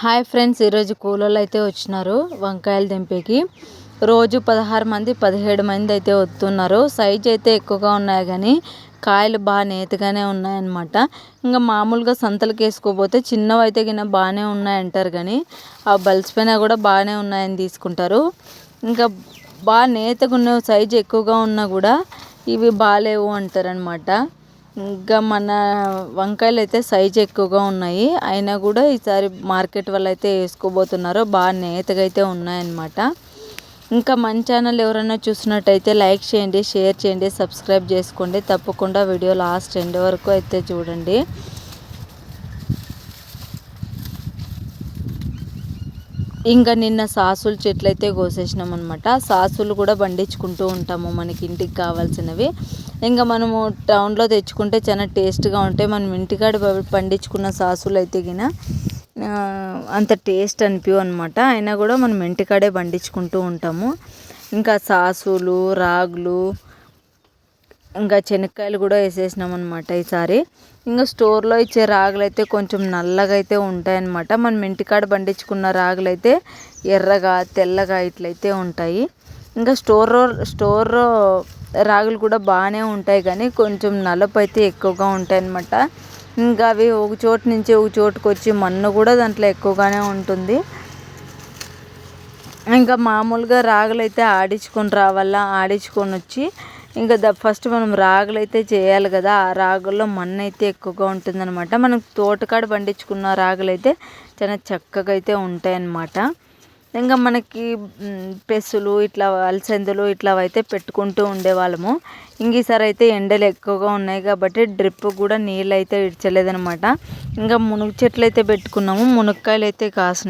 Hi friends ఈరోజు కూలోళ్ళు అయితే వచ్చినారు వంకాయలు దింపేకి రోజు పదహారు మంది పదిహేడు మంది అయితే వస్తున్నారు. సైజ్ అయితే ఎక్కువగా ఉన్నాయి కానీ కాయలు బాగా నేతగానే ఉన్నాయన్నమాట. ఇంకా మామూలుగా సంతలకు వేసుకోపోతే చిన్నవి అయితే కింద బాగానే ఉన్నాయంటారు కానీ ఆ బల్స్ పైన కూడా బాగానే ఉన్నాయని తీసుకుంటారు. ఇంకా బాగా నేతగా ఉన్న సైజు ఎక్కువగా ఉన్నా కూడా ఇవి బాగాలేవు అంటారనమాట ఇంకా మన వంకాయలు అయితే సైజు ఎక్కువగా ఉన్నాయి. అయినా కూడా ఈసారి మార్కెట్ వల్ల అయితే వేసుకోబోతున్నారు బాగా నేతగా అయితే ఉన్నాయన్నమాట. ఇంకా మన ఛానల్ ఎవరైనా చూసినట్టయితే లైక్ చేయండి షేర్ చేయండి సబ్స్క్రైబ్ చేసుకోండి. తప్పకుండా వీడియో లాస్ట్ ఎండ్ వరకు అయితే చూడండి. ఇంకా నిన్న సాసులు చెట్లు అయితే కోసేసినాం అనమాట సాసులు కూడా పండించుకుంటూ ఉంటాము మనకి ఇంటికి కావాల్సినవి. ఇంకా మనము టౌన్లో తెచ్చుకుంటే చాలా టేస్ట్గా ఉంటాయి. మనం ఇంటికాడ పండించుకున్న సాసులు అయితే గిన అంత టేస్ట్ అనిపించు అనమాట అయినా కూడా మనం ఇంటికాడే పండించుకుంటూ ఉంటాము. ఇంకా సాసులు రాగులు ఇంకా శనక్కాయలు కూడా వేసేసినాం అనమాట ఈసారి. ఇంకా స్టోర్లో ఇచ్చే రాగులు అయితే కొంచెం నల్లగా అయితే ఉంటాయన్నమాట. మనం ఇంటికాడ పండించుకున్న రాగులు అయితే ఎర్రగా తెల్లగా ఇట్లయితే ఉంటాయి. ఇంకా స్టోర్ స్టోర్ రాగులు కూడా బాగానే ఉంటాయి కానీ కొంచెం నలుపు అయితే ఎక్కువగా ఉంటాయి అన్నమాట. ఇంకా అవి ఒక చోటు నుంచి ఒక చోటుకు వచ్చి మన్ను కూడా దాంట్లో ఎక్కువగానే ఉంటుంది. ఇంకా మామూలుగా రాగులు అయితే ఆడించుకొని రావాలా? ఆడించుకొని వచ్చి ఇంకా ద ఫస్ట్ మనం రాగులు అయితే చేయాలి కదా. ఆ రాగుల్లో మన్ను అయితే ఎక్కువగా ఉంటుందన్నమాట. మనం తోటకాడ పండించుకున్న రాగులు అయితే చాలా చక్కగా అయితే ఉంటాయి అన్నమాట ఇంకా మనకి పెసులు ఇట్లా అలసందలు ఇట్లా అయితే పెట్టుకుంటూ ఉండేవాళ్ళము. ఇంక ఈసారి అయితే ఎండలు ఎక్కువగా ఉన్నాయి కాబట్టి డ్రిప్ కూడా నీళ్ళు అయితే ఇడ్చలేదనమాట ఇంకా మునుగు చెట్లు అయితే పెట్టుకున్నాము. మునక్కాయలు అయితే కాసిన